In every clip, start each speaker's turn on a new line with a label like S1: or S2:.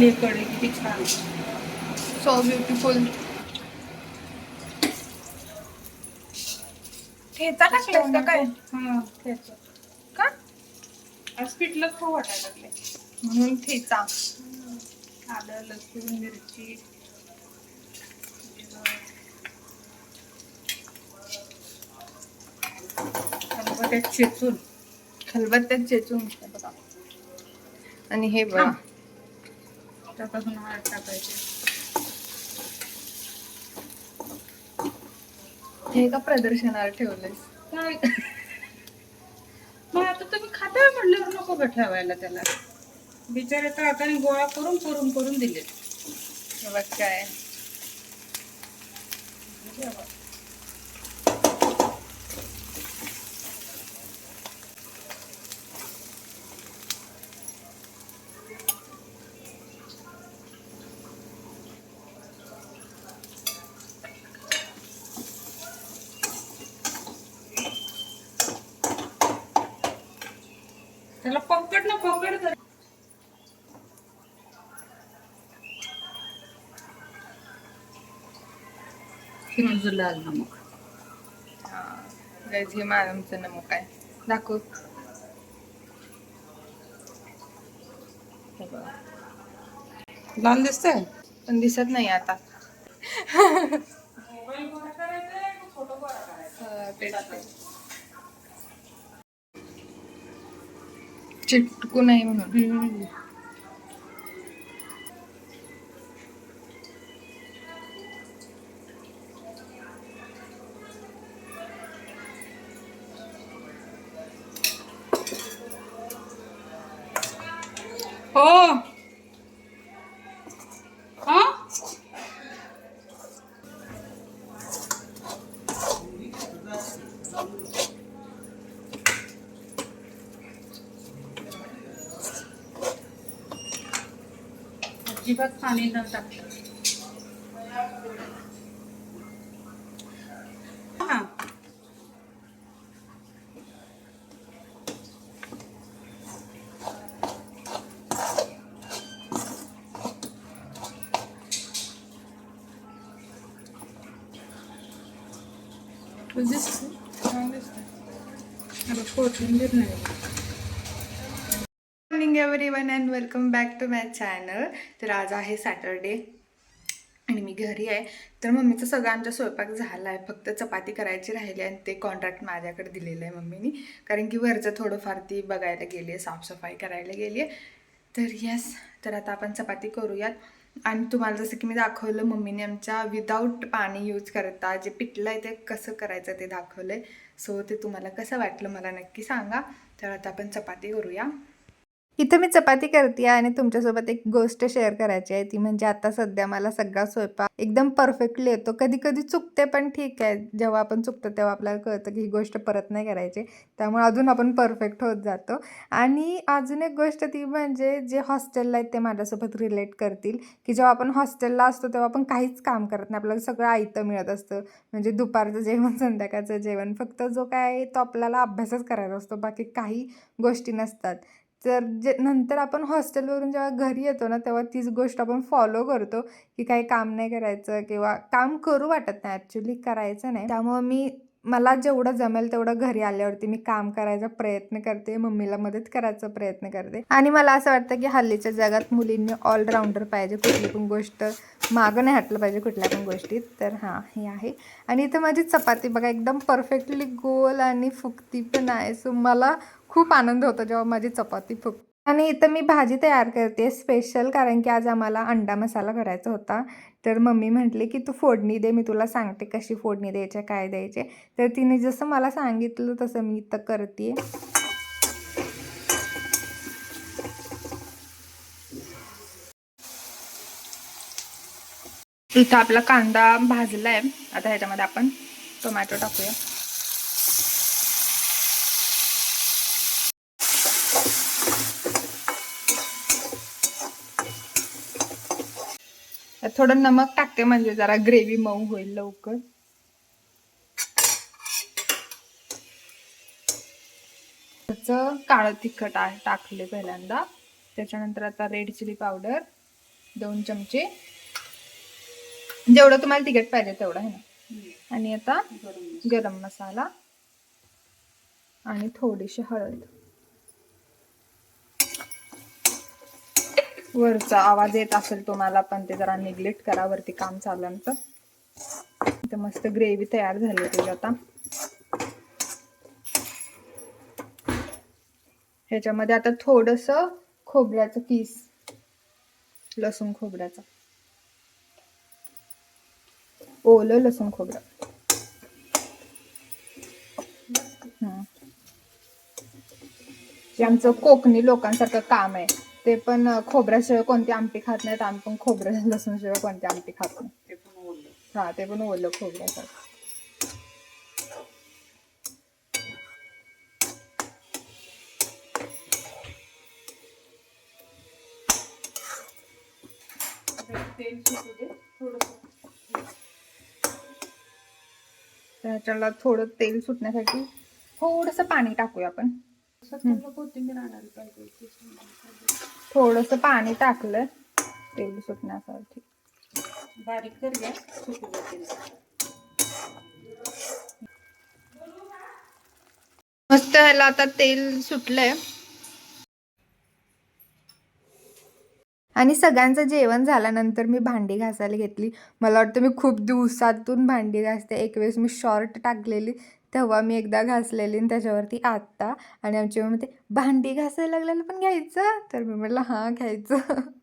S1: झाली किती छान.
S2: सो ब्युटिफुल ठेचा टाकलास का काय?
S1: हा त्याचं
S2: का?
S1: आज पिठलं खाऊ वाटायला लागले
S2: म्हणून ठेचा.
S1: आलं लसूण मिरची. खलबत्यात चेचून.
S2: खलबत्त्यात चेचून. बघा आणि हे बघा.
S1: टाकायचे
S2: हे का प्रदर्शनाला ठेवलंयस?
S1: काय? मग आता तुम्ही खाताय म्हटल्यावर नको का ठेवायला त्याला. बिचारे तर आता गोळा करून करून करून दिले
S2: बघ काय?
S1: त्याला पकड ना पकड तर लाल नमक.
S2: गाईज हे मॅडमचं नमक आहे. दाखव. हे.
S1: लाल दिसतंय?
S2: पण दिसत नाही आता. हा, तेच
S1: अजिबात पाणी न टाकलं हा
S2: दिसतं?
S1: कोथिंबीर नाही
S2: morning everyone and welcome back to my channel तर आज आहे सॅटरडे आणि मी घरी आहे. तर मम्मीचा सगळा आमचा स्वयंपाक झाला आहे फक्त चपाती करायची राहिली आणि ते कॉन्ट्रॅक्ट माझ्याकडे दिलेलं आहे मम्मीनी. कारण की वरचं थोडंफार ती बघायला गेली आहे साफसफाई करायला गेली आहे. तर येस तर आता आपण चपाती करूयात. आणि तुम्हाला जसं की मी दाखवलं मम्मीने आमच्या विदाऊट पाणी यूज करता जे पिठलं आहे ते कसं करायचं ते दाखवलं आहे सो ते तुम्हाला कसं वाटलं मला नक्की सांगा. तर आता आपण चपाती करूया. इथं मी चपाती करते आणि तुमच्यासोबत एक गोष्ट शेअर करायची आहे. ती म्हणजे आता सध्या मला सगळा स्वयंपाक एकदम परफेक्टली येतो. कधी कधी चुकते पण ठीक आहे. जेव्हा आपण चुकतो तेव्हा आपल्याला कळतं की ही गोष्ट परत नाही करायची. त्यामुळे अजून आपण परफेक्ट होत जातो. आणि अजून एक गोष्ट ती म्हणजे जे हॉस्टेलला आहेत ते माझ्यासोबत रिलेट करतील की जेव्हा आपण हॉस्टेलला असतो तेव्हा आपण काहीच काम करत नाही. आपल्याला सगळं आयतं मिळत असतं. म्हणजे दुपारचं जेवण संध्याकाळचं जेवण. फक्त जो काय आहे तो आपल्याला अभ्यासच करायचा असतो. बाकी काही गोष्टी नसतात. तर जे नंतर आपण हॉस्टेलवरून जेव्हा घरी येतो ना तेव्हा तीच गोष्ट आपण फॉलो करतो की काही काम नाही करायचं किंवा काम करू वाटत नाही ॲक्च्युली करायचं नाही. त्यामुळं मी मला जेवढं जमेल तेवढं घरी आल्यावरती मी काम करायचा प्रयत्न करते मम्मीला मदत करायचा प्रयत्न करते. आणि मला असं वाटतं की हल्लीच्या जगात मुलींनी ऑलराऊंडर पाहिजे कुठली पण गोष्ट मागं नाही हटलं पाहिजे कुठल्या पण गोष्टीत. तर हां हे आहे. आणि इथं माझी चपाती बघा एकदम परफेक्टली गोल आणि फुकती पण आहे. सो मला खूप आनंद होतो जेव्हा माझी चपाती फुक आणि इथं मी भाजी तयार करते स्पेशल कारण की आज आम्हाला अंडा मसाला करायचा होता. तर मम्मी म्हटली की तू फोडणी दे मी तुला सांगते कशी फोडणी द्यायची काय द्यायचे. तर तिने जसं मला सांगितलं तसं मी इथं करते. इथं आपला कांदा भाजला आहे आता ह्याच्यामध्ये आपण टोमॅटो टाकूया. थोडं नमक टाकते म्हणजे जरा ग्रेव्ही मऊ होईल लवकर. त्याचं काळं तिखट आहे टाकले पहिल्यांदा. त्याच्यानंतर आता रेड चिली पावडर दोन चमचे. जेवढं तुम्हाला तिखट पाहिजे तेवढं आहे ना. आणि आता
S1: गरम
S2: गरम मसाला आणि थोडीशी हळद. वरचा आवाज येत असेल तुम्हाला पण ते जरा निग्लेक्ट करा वरती काम चालू आमचं तर मस्त ग्रेव्ही तयार झाली त्याची आता. ह्याच्यामध्ये आता थोडस खोबऱ्याचं किस लसूण खोबऱ्याचं. ओलं लसूण खोबरं. आमचं कोकणी लोकांसारखं काम आहे. ते पण खोबऱ्याशिवाय कोणती आमटी खात नाहीत. आम्ही पण खोबऱ्या लसूण शिवाय कोणती आमटी खात नाही.
S1: ते पण
S2: हा ते पण ओलं खोबऱ्यासारखं. ह्याच्याला थोडं तेल सुटण्यासाठी थोडंसं पाणी टाकूया आपण.
S1: सकाळला कोथिंबीर आणायला पाहिजे होती.
S2: थोडंसं पाणी टाकलं तेल सुटण्यासाठी
S1: बारीक कर.
S2: मस्त ह्याला आता तेल सुटलंय. आणि सगळ्यांचं जेवण झाल्यानंतर मी भांडी घासायला घेतली. मला वाटतं मी खूप दिवसातून भांडी घासते. एक वेळेस मी शॉर्ट टाकलेली. तेव्हा मी एकदा घासलेली आणि त्याच्यावरती आत्ता आणि आमची मम्मी ते भांडी घासायला लागलेलं पण घ्यायचं? तर मी म्हटलं हां घ्यायचं.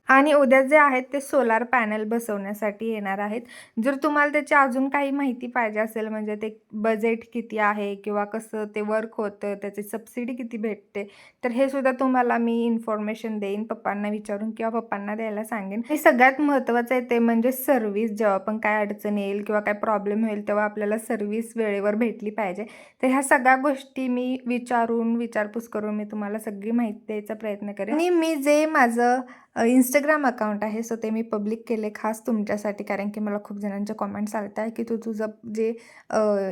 S2: आणि उद्या जे आहेत ते सोलार पॅनल बसवण्यासाठी येणार आहेत. जर तुम्हाला त्याची अजून काही माहिती पाहिजे असेल म्हणजे ते बजेट किती आहे किंवा कसं ते वर्क होतं त्याची सबसिडी किती भेटते तर हे सुद्धा तुम्हाला मी इन्फॉर्मेशन देईन पप्पांना विचारून किंवा पप्पांना द्यायला सांगेन. हे सगळ्यात महत्त्वाचं आहे ते म्हणजे सर्व्हिस जेव्हा पण काय अडचण येईल किंवा काय प्रॉब्लेम होईल तेव्हा आपल्याला सर्व्हिस वेळेवर भेटली पाहिजे. तर ह्या सगळ्या गोष्टी मी विचारून विचारपूस करून मी तुम्हाला सगळी माहिती द्यायचा प्रयत्न करेन. आणि मी जे माझं इंस्टाग्राम अकाउंट आहे. सो ते मी पब्लिक केले खास तुमच्यासाठी. कारण की मला खूप जणांचे कॉमेंट्स आलत आहे की तू तुझं जे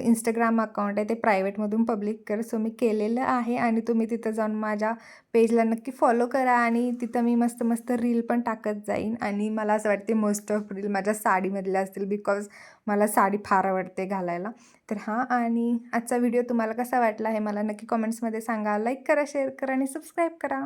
S2: इंस्टाग्राम अकाउंट आहे ते प्रायव्हेटमधून पब्लिक कर. सो मी केलेलं आहे आणि तुम्ही तिथं जाऊन माझ्या पेजला नक्की फॉलो करा आणि तिथं मी मस्त मस्त रील पण टाकत जाईन. आणि मला असं वाटते मोस्ट ऑफ रील माझ्या साडीमधल्या असतील बिकॉज मला साडी फार आवडते घालायला. तर हां आणि आजचा व्हिडिओ तुम्हाला कसा वाटला हे मला नक्की कॉमेंट्समध्ये सांगा. लाईक करा शेअर करा आणि सबस्क्राईब करा.